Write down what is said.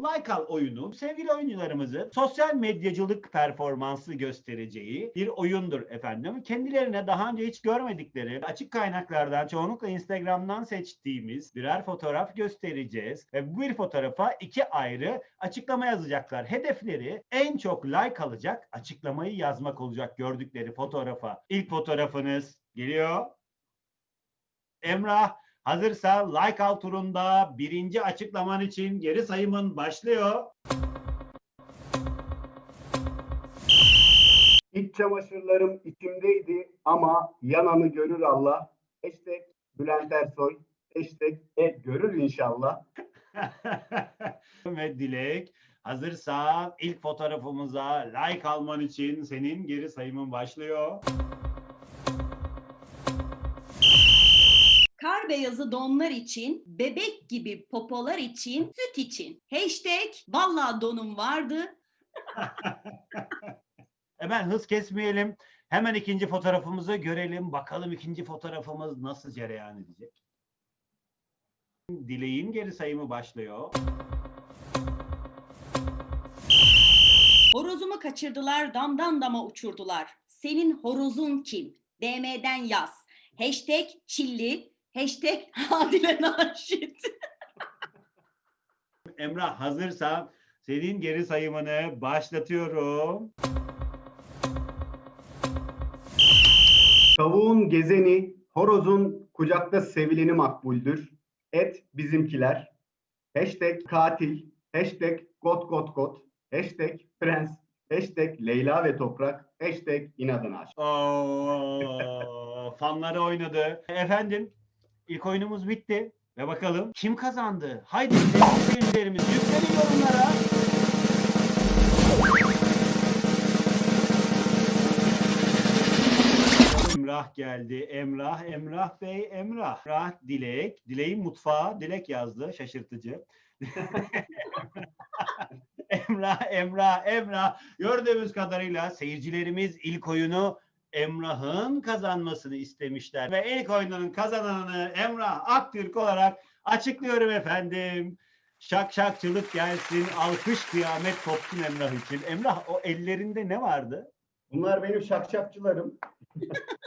Like Al oyunu sevgili oyuncularımızın sosyal medyacılık performansı göstereceği bir oyundur efendim. Kendilerine daha önce hiç görmedikleri açık kaynaklardan çoğunlukla Instagram'dan seçtiğimiz birer fotoğraf göstereceğiz. Ve bu bir fotoğrafa iki ayrı açıklama yazacaklar. Hedefleri en çok like alacak açıklamayı yazmak olacak gördükleri fotoğrafa. İlk fotoğrafınız geliyor. Emrah hazırsa like al turunda birinci açıklaman için geri sayımın başlıyor. İç çamaşırlarım içimdeydi ama yananı görür Allah. Hashtag Bülent Ersoy. Hashtag e, görür inşallah. Ve Dilek hazırsan ilk fotoğrafımıza like alman için senin geri sayımın başlıyor. Beyazı donlar için, bebek gibi popolar için, süt için. Hashtag valla donum vardı. Hemen hız kesmeyelim. Hemen ikinci fotoğrafımızı görelim. Bakalım ikinci fotoğrafımız nasıl cereyan edecek. Dileğin geri sayımı başlıyor. Horozumu kaçırdılar, damdan dama uçurdular. Senin horozun kim? DM'den yaz. Hashtag çilli, hashtag Adile Naşit. Emrah hazırsa senin geri sayımını başlatıyorum. Tavuğun gezeni, horozun kucakta sevileni makbuldür. Et bizimkiler. Hashtag katil. Hashtag got got got. Hashtag prens. Hashtag Leyla ve Toprak. Hashtag inadına aşk. Oo, fanları oynadı. Efendim ilk oyunumuz bitti. Ve bakalım kim kazandı? Haydi sevgili seyircilerimiz yüklenin yorumlara. Emrah geldi. Emrah, Emrah Bey, Emrah. Emrah, Dilek. Dilek'in mutfağı. Dilek yazdı. Şaşırtıcı. Emrah, Emrah, Emrah. Gördüğümüz kadarıyla seyircilerimiz ilk oyunu Emrah'ın kazanmasını istemişler. Ve ilk oyunun kazananını Emrah Aktürk olarak açıklıyorum efendim. Şak şakçılık gelsin, alkış kıyamet kopsun Emrah için. Emrah o ellerinde ne vardı? Bunlar benim şakşakçılarım.